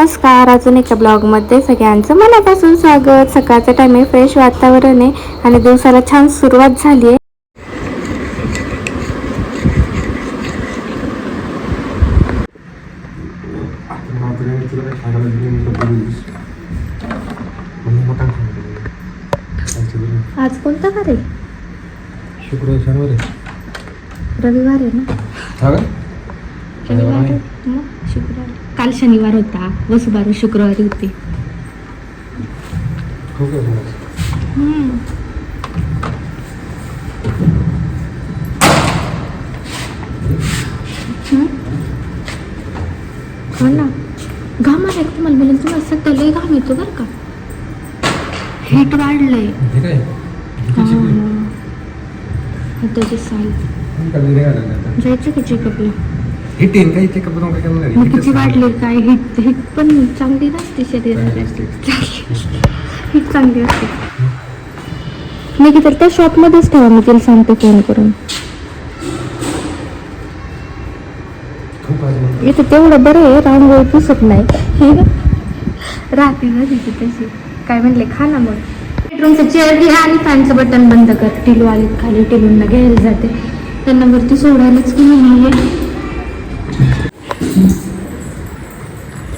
नमस्कार. अजून एका ब्लॉगमध्ये सगळ्यांचं मनापासून स्वागत. सकाळचं टाइम आहे फ्रेश वातावरण आहे आणि दिवसाला छान सुरुवात झाली आहे. आज कोणता वार आहे? शुक्रवार शनिवार आहे. रविवार आहे ना? हा शुक्रवार. काल शनिवार होता. वसुबार शुक्रवारी होती. आहे. हो ना. घाम आला का तुम्हाला? बोलेल तुम्हाला सध्या लय घाम येतो बरं का. हीट वाढलंय. हे? त्याची आता. जायचं का चेकअपला हे काही चेकअप करून काय करणार आहे? मग किती? वाढले काय? हिट हिट पण चांगली नसते शरीराला? हिट चांगली असते. मी की तर त्या शॉपमध्येच ठेवा. मी तिला सांगते फोन करून. इथं तेवढं बरं आहे. रांगोळी पुसत नाही. राहते ना तिथे तशी. काय म्हणले? खा ना मग. बेडरूमचं चेअर घ्या आणि फॅनचं बटन बंद कर. टिलू आले खाली. टिलूंना घ्यायला जाते. त्यांना वरती सोडायलाच की नाही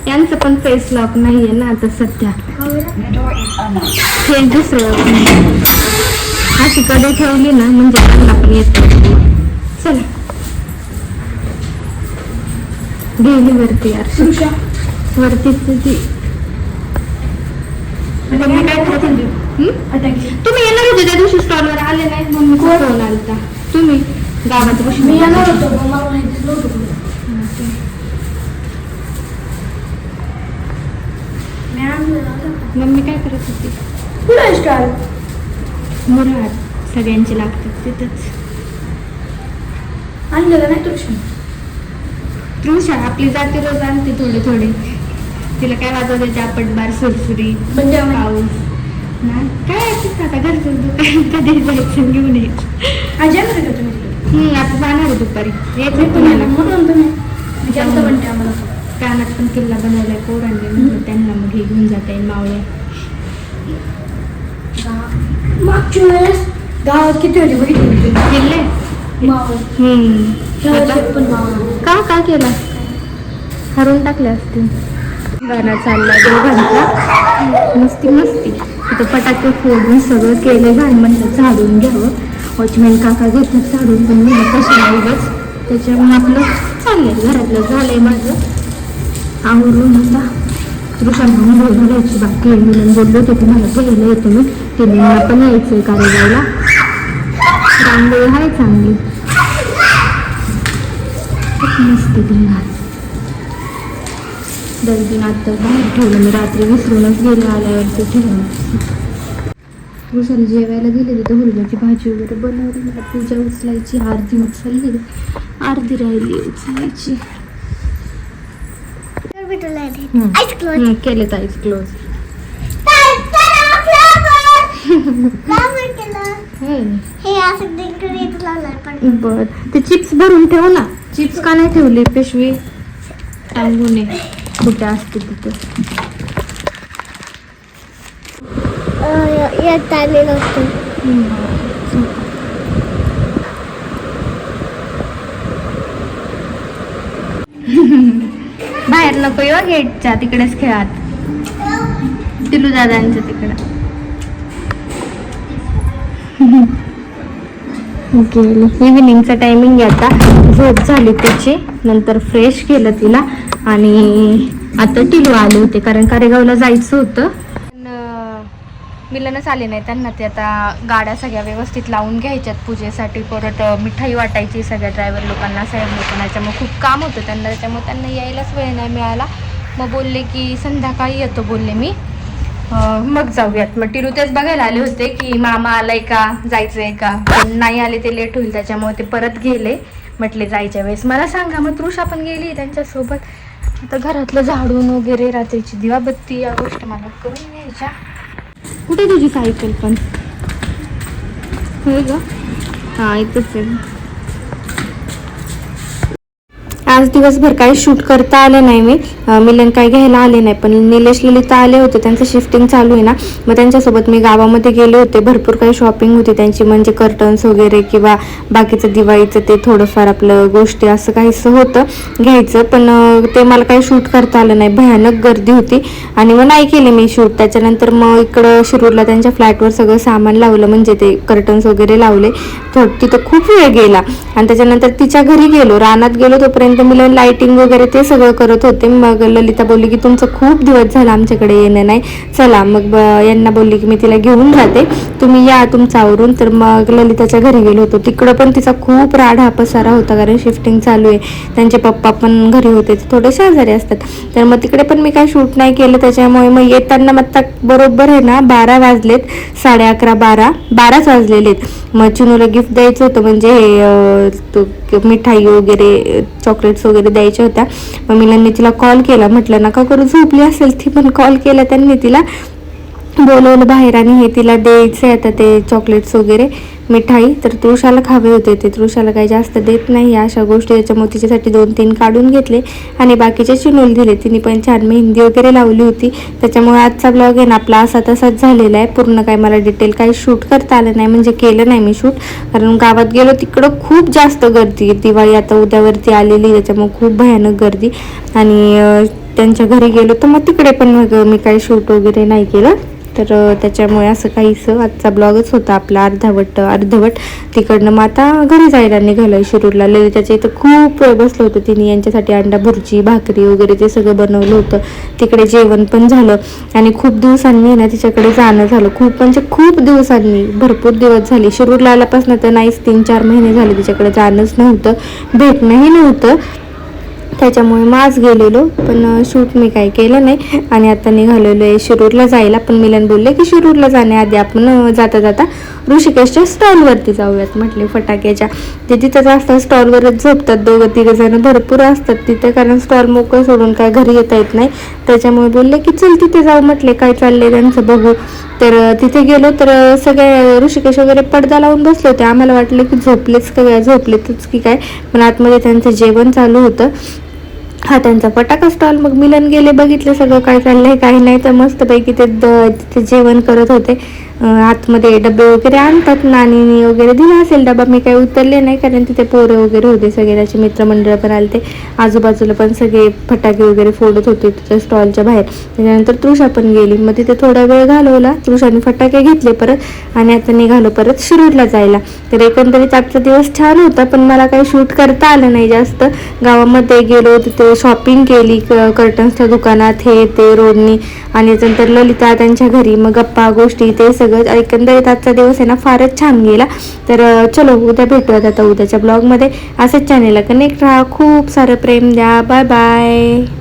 यांचं पण फेस लॉक नाहीये ना आता सध्या. हे दुसरं अशी कडे ठेवली ना म्हणजे त्यांना पण येत. चला. गेली वरती यार. वरती तुझी? तुम्ही येणार होते त्या दिवशी स्टॉलवर आले नाही मम्मी फोन आलता. तुम्ही पाशी मी येणार होतो पण मला माहितीच नव्हतं मी आणलेलं होतं. मम्मी काय करत होती? स्टॉल मुराड सगळ्यांचे लागतात तिथंच. आणलेलं नाही तुझ्या तृषा आपली जाते रोज आणते थोडे थोडे. तिला काय वाजवते चापट बार सुरसुरी म्हणजे पाऊस. ना? काय आता? घरचं दुकान कधी जायचं घेऊन यायचं आज येणार का तुम्ही? आता जाणार दुपारी. येत मी तुम्हाला. म्हणून तुम्ही. जास्त म्हणते आम्हाला कानात पण किल्ला बनवलाय पोरांनी म्हटलं त्यांना मग हे घेऊन जाता येईल मावळे मागच्या वेळेस गावात किती होते बघितले किल्ले? का का केला? हरून टाकले असतील. गाणं चाललाय दोघांचा मस्ती मस्ती. तिथं फटाके फोडून सगळं केलं घाण म्हणलं झाडून घ्यावं. वॉचमॅन काका घेतात झाडून पण उगाच? त्याच्यामुळे आपलं चाललंय घरातलं झालंय माझं. आवरून आता पुरुषांना बोलून घ्यायची बाकी म्हणून बोललो ते तुम्हाला घ्यायला येतो मी मला पण यायचं आहे कार्यगावला रांगोळी आहे चांगली. खूप मस्त धिंगाण दर्दीन आता बाहेर ठेवलं मी रात्री विसरूनच गेले आल्यावरती ठेवलं. उसाला जेवायला गेले तिथं हुरग्याची भाजी वगैरे बनवली. मला पूजा उचलायची अर्धी उचलली. अर्धी राहिली उचलायची. हम्म, केले. ताईच क्लोज बर. ते चिप्स भरून ठेव ना. चिप्स का नाही ठेवले पिशवी? टांगू नये कुठे असते तिथे? येत होतं बाहेर येऊ गेटच्या तिकडेच खेळात. टिलू दादांच्या तिकडं. गेली इव्हिनिंगचं टायमिंग आता. झोप झाली त्याची नंतर फ्रेश केलं तिला. आणि आता टिलू आले होते कारण कारेगावला जायचं होतं. मिलनच आले नाही त्यांना. ते आता गाड्या सगळ्या व्यवस्थित लावून घ्यायच्यात पूजेसाठी. परत मिठाई वाटायची सगळ्या ड्रायव्हर लोकांना साहेब लोकांना त्याच्यामुळे खूप काम होतं त्यांना. त्याच्यामुळे त्यांना यायलाच वेळ नाही मिळाला. मग बोलले की संध्याकाळी येतो बोलले मी. मग जाऊयात. मग टिरू तेच बघायला आले होते की मामा आलाय का? जायचंय का? पण नाही आले ते लेट होईल त्याच्यामुळे ते परत गेले. म्हटले जायच्या वेळेस. मला सांगा मग तृषा पण गेली त्यांच्यासोबत. आता घरातलं झाडून वगैरे रात्रीची दिवाबत्ती या गोष्टी मला करून घ्यायच्या कुठे तुझी सायकल पण? होय ग? हा इथंच आहे. आज दिवसभर काही शूट करता आलं नाही मी. मिलन काही घ्यायला आले नाही पण निलेश ललिता आले होते. त्यांचं शिफ्टिंग चालू आहे ना. मग त्यांच्यासोबत मी गावामध्ये गेले होते. भरपूर काही शॉपिंग होती त्यांची म्हणजे कर्टन्स वगैरे किंवा बाकीचं दिवाळीचं ते थोडंफार आपलं गोष्टी असं काहीसं होतं घ्यायचं. पण ते मला काही शूट करता आलं नाही. भयानक गर्दी होती. आणि मग नाही केले मी शूट त्याच्यानंतर मग इकडं शिरूरला त्यांच्या फ्लॅटवर सगळं सामान लावलं. म्हणजे ते कर्टन्स वगैरे लावले. थो- तिथं खूप वेळ गेला. आणि त्याच्यानंतर तिच्या घरी गेलो. रानात गेलो तोपर्यंत मी लाइटिंग वगैरे ते सगळं करत होते. मग ललिता बोलली की तुमचं खूप दिवस झाला आमच्याकडे येणं नाही. चला मग ब- यांना बोलली की मी तिला घेऊन जाते. तुम्ही या तुमचं आवरून. तर मग ललिताच्या घरी गेलो होतो. तिकडं पण तिचा खूप राडा पसारा होता कारण शिफ्टिंग चालू आहे. त्यांचे पप्पा पण घरी होते ते थोडे शेजारी असतात. तर मग तिकडे पण मी काय शूट नाही केलं. त्याच्यामुळे मग येताना मग बरोबर आहे ना बारा वाजलेत साडे अकरा बारा बाराच वाजलेले आहेत. मग चिनूला गिफ्ट द्यायचं होतं. म्हणजे मिठाई वगैरे चॉकलेट्स वगैरे द्यायच्या होत्या. मग मी तिला कॉल. केला म्हटलं नका करू झोपली असेल ती. पण कॉल केला त्यांनी तिला. बोलवलं बाहेर आणि हे तिला द्यायचं आहे आता ते चॉकलेट्स वगैरे. मिठाई तर तृषाला खावे होते. ते तृषाला काही जास्त देत नाही. अशा गोष्टी त्याच्यामुळे तिच्यासाठी दोन तीन काढून घेतले आणि बाकीचे चिनोल दिले. तिने पण छान मेहंदी वगैरे लावली होती. त्याच्यामुळे आजचा ब्लॉग आहे ना आपला असा तसाच झालेला आहे. पूर्ण काय मला डिटेल काही शूट करता आलं नाही म्हणजे केलं नाही मी शूट कारण गावात गेलो तिकडं खूप जास्त गर्दी दिवाळी आता उद्यावरती आलेली आहे, त्याच्यामुळे खूप भयानक गर्दी. आणि त्यांच्या घरी गेलो तर मग तिकडे पण मग मी काही शूट वगैरे नाही केलं. तर त्याच्यामुळे असं काहीसं आजचा ब्लॉगच होता आपला अर्धावट अर्धवट. तिकडनं मग आता घरी जायला निघालं शिरूरला. ललिताच्या इथं खूप वेळ बसलं होतं तिने. यांच्यासाठी अंडा भुर्जी भाकरी वगैरे ते सगळं बनवलं होतं. तिकडे जेवण पण झालं. आणि खूप दिवसांनी ना तिच्याकडे जाणं झालं. खूप म्हणजे खूप दिवसांनी. भरपूर दिवस झाले. शिरूरला आल्यापासून तर नाहीच तीन चार महिने झाले तिच्याकडे जाणंच नव्हतं. भेटणंही नव्हतं. त्याच्यामुळे मग आज गेलेलो पण शूट मी काही केलं नाही. आणि आता निघालेलो आहे शिरूरला जायला. पण मिलन बोलले की शिरूरला जाण्याआधी आपण जाता जाता ऋषिकेशच्या स्टॉलवरती जाऊयात म्हटले फटाक्याच्या. ते तिथंच असतात स्टॉलवरच झोपतात दोघं तिघं जण भरपूर असतात तिथे कारण स्टॉल मोकळं सोडून काय घरी येता येत नाही. त्याच्यामुळे बोलले की चल तिथे जाऊ म्हटले काय चाललंय त्यांचं बघू. तर तिथे गेलो तर सगळे ऋषिकेश वगैरे पडदा लावून बसले होते. आम्हाला वाटलं की झोपलेच का झोपलेतच की काय. पण आतमध्ये त्यांचं जेवण चालू होतं. हा त्यांचा फटाका स्टॉल मग मिलन गेले बघितलं सगळं काय चाललंय काही नाही. तर मस्तपैकी ते द- तिथे जेवण करत होते. आतमध्ये डबे वगैरे आणतात नाणीनी वगैरे दिला असेल डबा. मी काही उतरले नाही कारण तिथे पोरे वगैरे होते सगळे. त्याचे मित्रमंडळ पण आले ते आजूबाजूला पण सगळे फटाके वगैरे फोडत होते तिच्या स्टॉलच्या बाहेर. त्याच्यानंतर तृषा पण गेली. मग तिथे थोडा वेळ घालवला. तृषाने फटाके घेतले परत आणि आता निघालो परत शिरूरला जायला. तर एकंदरीत आजचा दिवस छान होता पण मला काही शूट करता आलं नाही जास्त. गावामध्ये गेलो तिथे शॉपिंग केली कर्टन्सच्या दुकानात हे ते रोडनी. आणि त्याच्यानंतर ललिता त्यांच्या घरी. मग गप्पा गोष्टी ते सगळं. एकंदरीत आजचा दिवस आहे ना फारच छान गेला. तर चलो उद्या भेटूयात आता उद्याच्या ब्लॉगमध्ये असंच चॅनेलला कनेक्ट राहा. खूप सारं प्रेम द्या. Bye bye